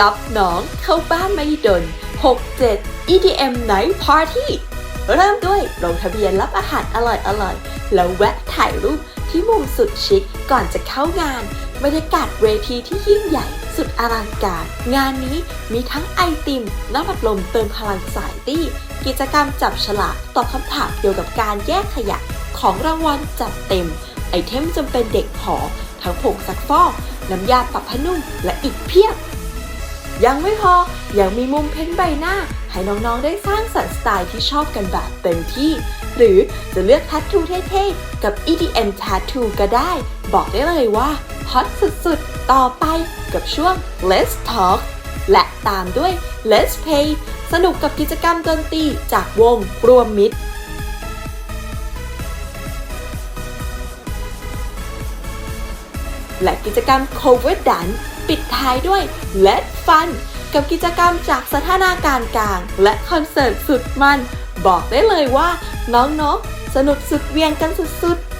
รับน้องเข้าบ้านไม่ดน 67 EDM Night Party เริ่มด้วยลงทะเบียนรับอาหารอร่อยๆแล้วแวะถ่ายรูปที่มุมสุดชิคก่อนจะเข้างาน บรรยากาศเวทีที่ยิ่งใหญ่สุดอลังการ งานนี้มีทั้งไอติม น้ำอัดลมเติมพลังสายตี้ กิจกรรมจับฉลากตอบคำถามเกี่ยวกับการแยกขยะ ของรางวัลจัดเต็ม ไอเทมจำเป็นเด็กหอ ทั้งผงซักฟอก น้ำยาปรับผ้านุ่มและอีกเพียบ ยังไม่พอ ยังมีมุมเพ้นใบหน้า ให้น้องๆได้สร้างสรรค์สไตล์ที่ชอบกันแบบเต็มที่ หรือจะเลือกทัตทูเท่ๆ กับ EDM Tattoo ก็ได้ บอกได้เลยว่าฮอตสุดๆ ต่อไปกับช่วง Let's Talk และตามด้วย Let's Play สนุกกับกิจกรรมดนตรีจากวงรวมมิตรและกิจกรรม Cover Dance ปิดท้ายด้วย Let Fun กับกิจกรรมจากสถานาการกลาง และคอนเสิร์ตสุดมัน บอกได้เลยว่า น้องๆ สนุกสุดเวียงกันสุดๆ